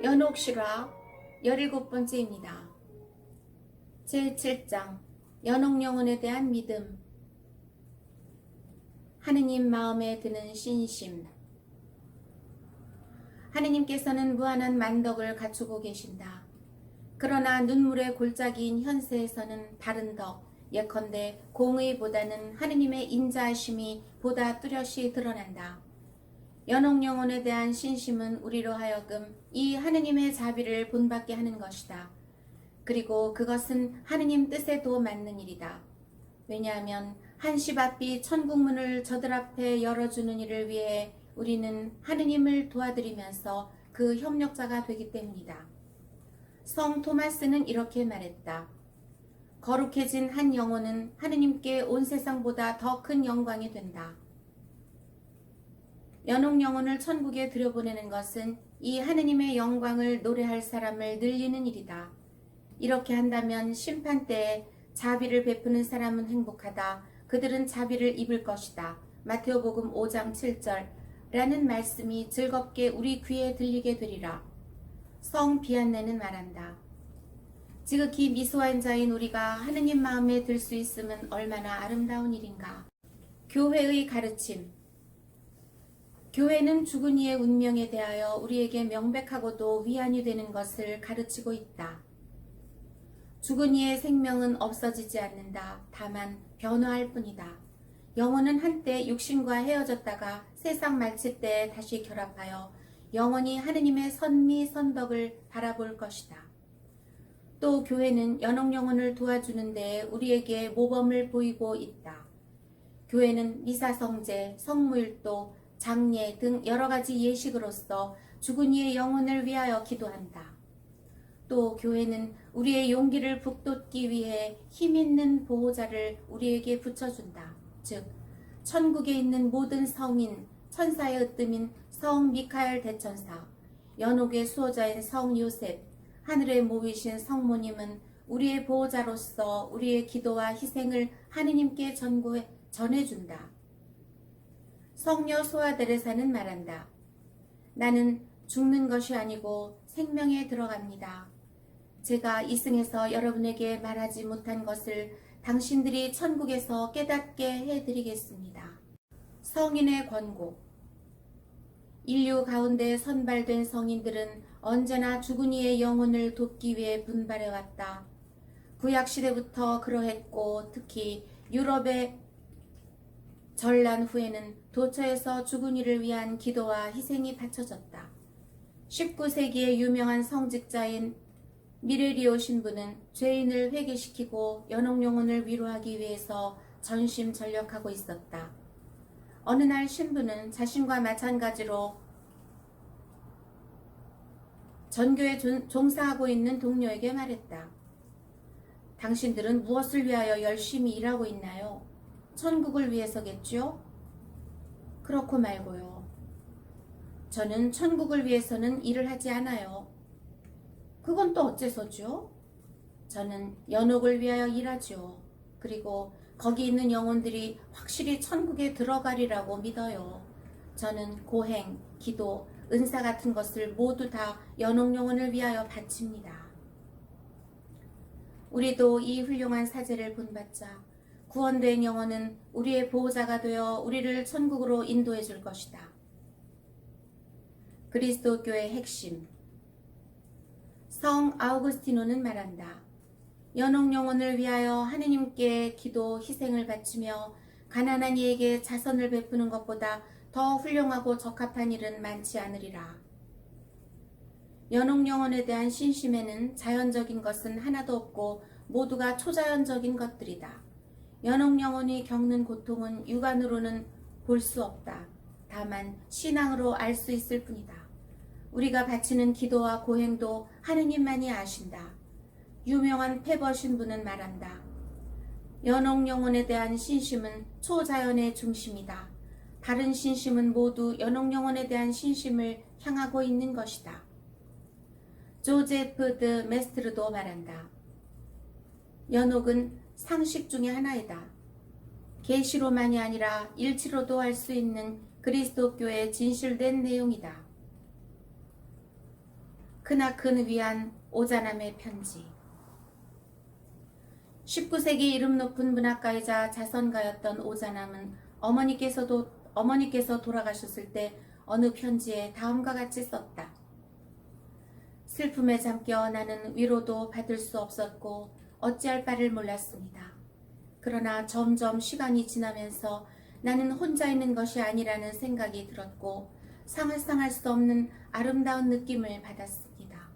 연옥실화 17번째입니다. 제7장 연옥영혼에 대한 믿음 하느님 마음에 드는 신심 하느님께서는 무한한 만덕을 갖추고 계신다. 그러나 눈물의 골짜기인 현세에서는 다른 덕, 예컨대 공의보다는 하느님의 인자하심이 보다 뚜렷이 드러난다. 연옥 영혼에 대한 신심은 우리로 하여금 이 하느님의 자비를 본받게 하는 것이다. 그리고 그것은 하느님 뜻에도 맞는 일이다. 왜냐하면 한시 앞이 천국문을 저들 앞에 열어주는 일을 위해 우리는 하느님을 도와드리면서 그 협력자가 되기 때문이다. 성 토마스는 이렇게 말했다. 거룩해진 한 영혼은 하느님께 온 세상보다 더 큰 영광이 된다. 연옥 영혼을 천국에 들여보내는 것은 이 하느님의 영광을 노래할 사람을 늘리는 일이다. 이렇게 한다면 심판 때에 자비를 베푸는 사람은 행복하다. 그들은 자비를 입을 것이다. 마테오복음 5장 7절 라는 말씀이 즐겁게 우리 귀에 들리게 되리라. 성 비안내는 말한다. 지극히 미소한 자인 우리가 하느님 마음에 들 수 있음은 얼마나 아름다운 일인가. 교회의 가르침 교회는 죽은 이의 운명에 대하여 우리에게 명백하고도 위안이 되는 것을 가르치고 있다. 죽은 이의 생명은 없어지지 않는다. 다만 변화할 뿐이다. 영혼은 한때 육신과 헤어졌다가 세상 마칠 때 다시 결합하여 영원히 하느님의 선미 선덕을 바라볼 것이다. 또 교회는 연옥 영혼을 도와주는 데 우리에게 모범을 보이고 있다. 교회는 미사성제, 성무일도, 장례 등 여러 가지 예식으로서 죽은 이의 영혼을 위하여 기도한다. 또 교회는 우리의 용기를 북돋기 위해 힘 있는 보호자를 우리에게 붙여준다. 즉, 천국에 있는 모든 성인, 천사의 으뜸인 성 미카엘 대천사, 연옥의 수호자인 성 요셉, 하늘에 모이신 성모님은 우리의 보호자로서 우리의 기도와 희생을 하느님께 전고해, 전해준다. 성녀 소아데레사는 말한다. 나는 죽는 것이 아니고 생명에 들어갑니다. 제가 이승에서 여러분에게 말하지 못한 것을 당신들이 천국에서 깨닫게 해드리겠습니다. 성인의 권고 인류 가운데 선발된 성인들은 언제나 죽은 이의 영혼을 돕기 위해 분발해왔다. 구약시대부터 그러했고 특히 유럽의 전란 후에는 도처에서 죽은 이를 위한 기도와 희생이 바쳐졌다. 19세기의 유명한 성직자인 미르리오 신부는 죄인을 회개시키고 연옥 영혼을 위로하기 위해서 전심전력하고 있었다. 어느 날 신부는 자신과 마찬가지로 전교에 종사하고 있는 동료에게 말했다. 당신들은 무엇을 위하여 열심히 일하고 있나요? 천국을 위해서겠죠? 그렇고 말고요. 저는 천국을 위해서는 일을 하지 않아요. 그건 또 어째서죠? 저는 연옥을 위하여 일하죠. 그리고 거기 있는 영혼들이 확실히 천국에 들어가리라고 믿어요. 저는 고행, 기도, 은사 같은 것을 모두 다 연옥 영혼을 위하여 바칩니다. 우리도 이 훌륭한 사제를 본받자 구원된 영혼은 우리의 보호자가 되어 우리를 천국으로 인도해 줄 것이다. 그리스도교의 핵심 성 아우구스티노는 말한다. 연옥 영혼을 위하여 하느님께 기도 희생을 바치며 가난한 이에게 자선을 베푸는 것보다 더 훌륭하고 적합한 일은 많지 않으리라. 연옥 영혼에 대한 신심에는 자연적인 것은 하나도 없고 모두가 초자연적인 것들이다. 연옥 영혼이 겪는 고통은 육안으로는 볼 수 없다. 다만 신앙으로 알 수 있을 뿐이다. 우리가 바치는 기도와 고행도 하느님만이 아신다. 유명한 페버 신부는 말한다. 연옥 영혼에 대한 신심은 초자연의 중심이다. 다른 신심은 모두 연옥 영혼에 대한 신심을 향하고 있는 것이다. 조제프 드 메스트르도 말한다. 연옥은 상식 중의 하나이다. 계시로만이 아니라 일치로도 할 수 있는 그리스도교의 진실된 내용이다. 크나큰 위안 오자남의 편지 19세기 이름 높은 문학가이자 자선가였던 오자남은 어머니께서도 어머니께서 돌아가셨을 때 어느 편지에 다음과 같이 썼다. 슬픔에 잠겨 나는 위로도 받을 수 없었고 어찌할 바를 몰랐습니다. 그러나 점점 시간이 지나면서 나는 혼자 있는 것이 아니라는 생각이 들었고 상할상할 수 없는 아름다운 느낌을 받았습니다.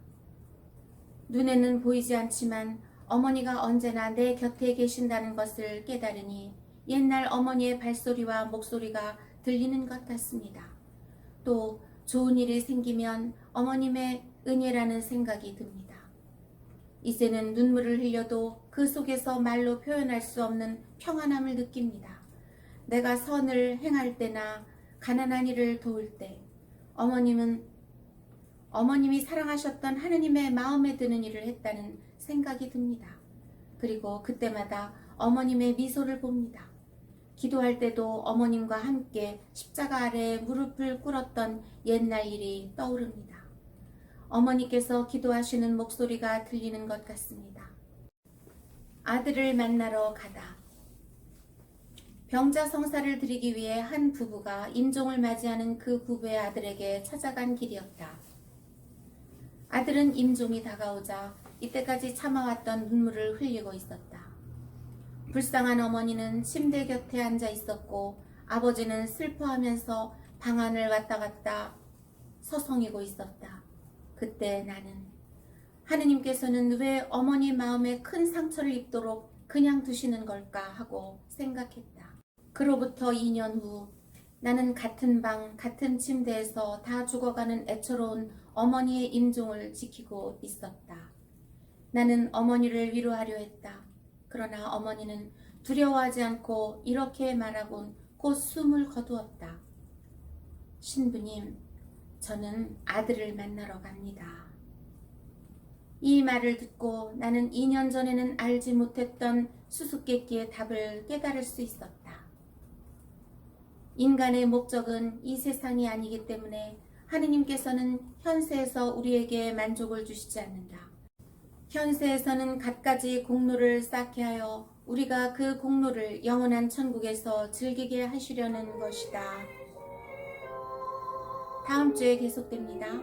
눈에는 보이지 않지만 어머니가 언제나 내 곁에 계신다는 것을 깨달으니 옛날 어머니의 발소리와 목소리가 들리는 것 같습니다. 또 좋은 일이 생기면 어머님의 은혜라는 생각이 듭니다. 이제는 눈물을 흘려도 그 속에서 말로 표현할 수 없는 평안함을 느낍니다. 내가 선을 행할 때나 가난한 이를 도울 때 어머님은 어머님이 사랑하셨던 하느님의 마음에 드는 일을 했다는 생각이 듭니다. 그리고 그때마다 어머님의 미소를 봅니다. 기도할 때도 어머님과 함께 십자가 아래 무릎을 꿇었던 옛날 일이 떠오릅니다. 어머니께서 기도하시는 목소리가 들리는 것 같습니다. 아들을 만나러 가다. 병자 성사를 드리기 위해 한 부부가 임종을 맞이하는 그 부부의 아들에게 찾아간 길이었다. 아들은 임종이 다가오자 이때까지 참아왔던 눈물을 흘리고 있었다. 불쌍한 어머니는 침대 곁에 앉아 있었고 아버지는 슬퍼하면서 방 안을 왔다 갔다 서성이고 있었다. 그때 나는 하느님께서는 왜 어머니 마음에 큰 상처를 입도록 그냥 두시는 걸까 하고 생각했다. 그로부터 2년 후 나는 같은 방, 같은 침대에서 다 죽어가는 애처로운 어머니의 임종을 지키고 있었다. 나는 어머니를 위로하려 했다. 그러나 어머니는 두려워하지 않고 이렇게 말하곤 곧 숨을 거두었다. 신부님, 저는 아들을 만나러 갑니다. 이 말을 듣고 나는 2년 전에는 알지 못했던 수수께끼의 답을 깨달을 수 있었다. 인간의 목적은 이 세상이 아니기 때문에 하느님께서는 현세에서 우리에게 만족을 주시지 않는다. 현세에서는 갖가지 공로를 쌓게 하여 우리가 그 공로를 영원한 천국에서 즐기게 하시려는 것이다. 다음 주에 계속됩니다.